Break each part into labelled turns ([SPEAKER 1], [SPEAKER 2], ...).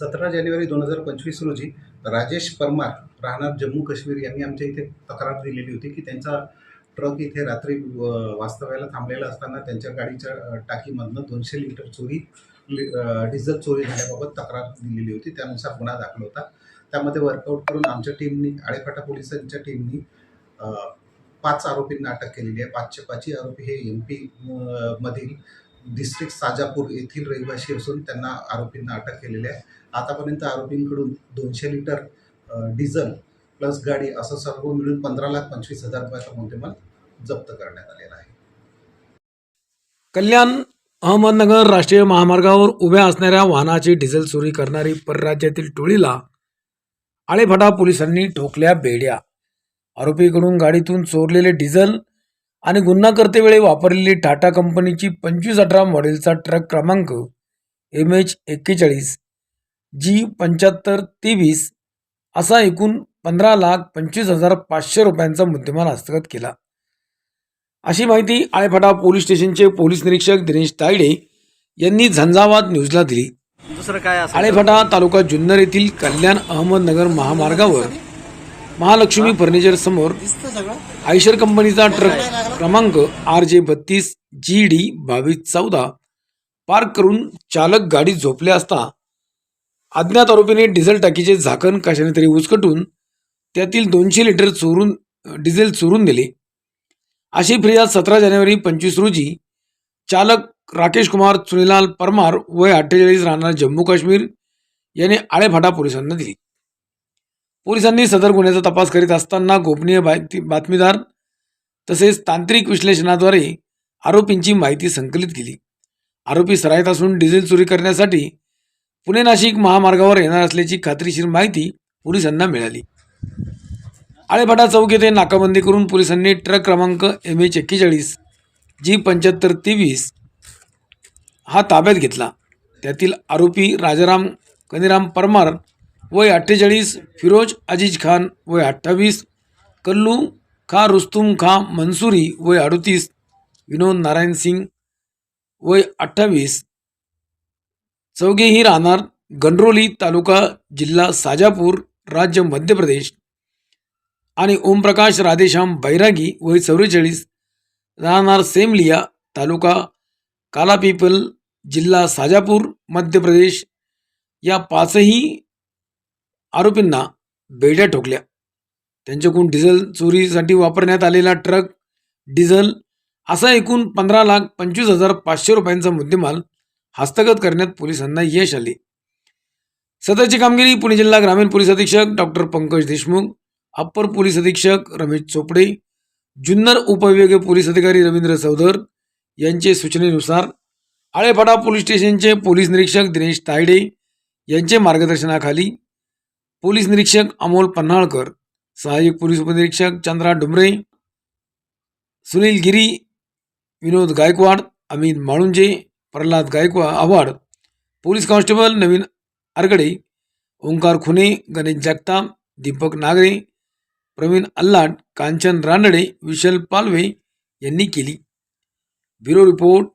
[SPEAKER 1] सतरा जानेवारी दोन हजार पंचवीस रोजी राजेश परमार राहणार जम्मू काश्मीर यांनी आमच्या इथे तक्रार दिलेली होती की त्यांचा ट्रक इथे रात्री वास्तव्याला थांबलेला असताना त्यांच्या गाडीच्या टाकीमधनं दोनशे लिटर चोरी लि- डिझेल चोरी झाल्याबाबत तक्रार दिलेली होती. त्यानुसार गुन्हा दाखल होता. त्यामध्ये वर्कआउट करून आमच्या टीमनी आळेफाटा पोलिसांच्या टीमनी पाच आरोपींना अटक केलेली आहे. पाचशे पाचही आरोपी हे एम पी मधील डिस्ट्रिक्ट साजापूर येथील रहिवासी असून त्यांना आरोपींना अटक केलेली आहे. आतापर्यंत आरोपींकडून दोनशे लिटर डिझेल प्लस गाडी असं सर्व मिळून पंधरा लाख पंचवीस हजार रुपयाचा मुद्देमाल जप्त करण्यात आलेला आहे.
[SPEAKER 2] कल्याण अहमदनगर राष्ट्रीय महामार्गावर उभ्या असणाऱ्या वाहनाची डिझेल चोरी करणारी परराज्यातील टोळीला आळेफाटा पोलिसांनी ठोकल्या बेड्या. आरोपीकडून गाडीतून चोरलेले डिझेल आणि गुन्हा करतेवेळी वापरलेली टाटा कंपनीची पंचवीस अठरा मॉडेलचा ट्रक क्रमांक एम एच एक्केचाळीस जी पंच्याहत्तर तेवीस असा एकूण पंधरा लाख पंचवीस हजार पाचशे रुपयांचा मुद्देमाल हस्तगत केला. अशी माहिती आळेफाटा पोलीस स्टेशनचे पोलीस निरीक्षक दिनेश तायडे यांनी झंझावात न्यूजला दिली.
[SPEAKER 3] दुसरं काय
[SPEAKER 2] आळेफाटा तालुका जुन्नर येथील कल्याण अहमदनगर महामार्गावर महालक्ष्मी फर्निचर समोर आयशर कंपनीचा ट्रक क्रमांक आर जे बत्तीस जी डी बावीस चौदा पार्क करून चालक गाडी झोपले असता अज्ञात आरोपीने डिझेल टाकीचे झाकण कशाने तरी उचकटून त्यातील दोनशे लिटर चोरून डिझेल चोरून दिले. अशी फिर्याद सतरा जानेवारी पंचवीस रोजी चालक राकेश कुमार चुनीलाल परमार वय अठ्ठेचाळीस राहणार जम्मू काश्मीर याने आळेफाटा पोलिसांना दिली. पोलिसांनी सदर गुन्ह्याचा तपास करीत असताना गोपनीय बातमीदार तसेच तांत्रिक विश्लेषणाद्वारे आरोपींची माहिती संकलित केली. आरोपी सरायत असून डिझेल चोरी करण्यासाठी पुणे नाशिक महामार्गावर येणार असल्याची खात्रीशीर माहिती पोलिसांना मिळाली. आळेभाटा चौक येथे नाकाबंदी करून पोलिसांनी ट्रक क्रमांक एम एच एक्केचाळीस जी पंच्याहत्तर तेवीस हा ताब्यात घेतला. त्यातील आरोपी राजाराम कनिराम परमार वय अठ्ठेचाळीस फिरोज अजीज खान वय अठ्ठावीस कल्लू खा रुस्तुम खा मंसुरी वय अडतीस विनोद नारायण सिंग वय अठ्ठावीस चौघेही राहणार गणरोली तालुका जिल्हा साजापूर राज्य मध्य प्रदेश. आणि ओमप्रकाश राधेश्याम बैरागी वय चौवेचाळीस राहणार सेमलिया तालुका कालापिपल जिल्हा साजापूर मध्य प्रदेश. या पाचही आरोपींना बेड्या ठोकल्या. त्यांच्याकडून डिझेल चोरीसाठी वापरण्यात आलेला ट्रक डिझेल असा एकूण पंधरा लाख पंचवीस हजार पाचशे रुपयांचा मुद्देमाल हस्तगत करण्यात पोलिसांना यश आले. सदरची कामगिरी पुणे जिल्हा ग्रामीण पोलीस अधीक्षक doctor Pankaj Deshmukh upper police अधीक्षक रमेश चोपडे जुन्नर उपविभागीय पोलीस अधिकारी रवींद्र चौधर यांचे सूचनेनुसार आळेपाडा पोलीस स्टेशनचे पोलीस निरीक्षक दिनेश तायडे यांचे मार्गदर्शनाखाली पोलीस निरीक्षक अमोल पन्हाळकर सहाय्यक पोलीस उपनिरीक्षक चंद्रा डुमरे सुनील गिरी विनोद गायकवाड अमित माळुंजे प्रल्हाद गायकवाड आव्हाड पोलीस कॉन्स्टेबल नवीन आरगडे ओंकार खुने गणेश जगताप दीपक नागरे प्रवीण अल्लाट कांचन रानडे विशल पालवे यांनी केली. Bureau report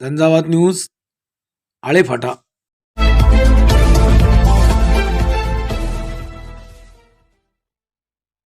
[SPEAKER 2] Zanzavat news Alephata